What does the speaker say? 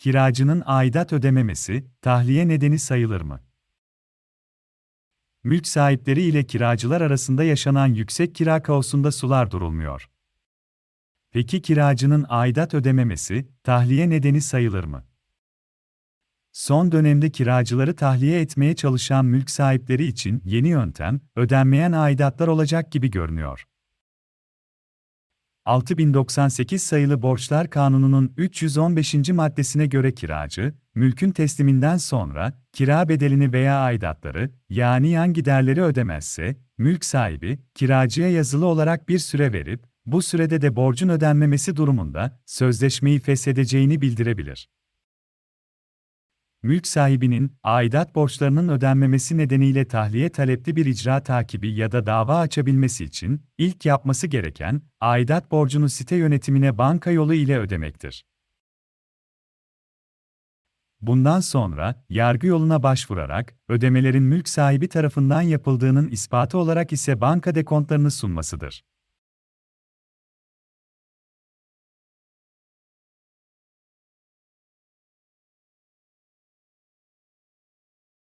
kiracının aidat ödememesi, tahliye nedeni sayılır mı? Mülk sahipleri ile kiracılar arasında yaşanan yüksek kira kaosunda sular durulmuyor. Peki kiracının aidat ödememesi, tahliye nedeni sayılır mı? Son dönemde kiracıları tahliye etmeye çalışan mülk sahipleri için yeni yöntem, ödenmeyen aidatlar olacak gibi görünüyor. 6098 sayılı Borçlar Kanunu'nun 315. maddesine göre kiracı, mülkün tesliminden sonra kira bedelini veya aidatları, yani yan giderleri ödemezse, mülk sahibi kiracıya yazılı olarak bir süre verip bu sürede de borcun ödenmemesi durumunda sözleşmeyi feshedeceğini bildirebilir. Mülk sahibinin aidat borçlarının ödenmemesi nedeniyle tahliye talepli bir icra takibi ya da dava açabilmesi için ilk yapması gereken aidat borcunu site yönetimine banka yolu ile ödemektir. Bundan sonra yargı yoluna başvurarak ödemelerin mülk sahibi tarafından yapıldığının ispatı olarak ise banka dekontlarını sunmasıdır.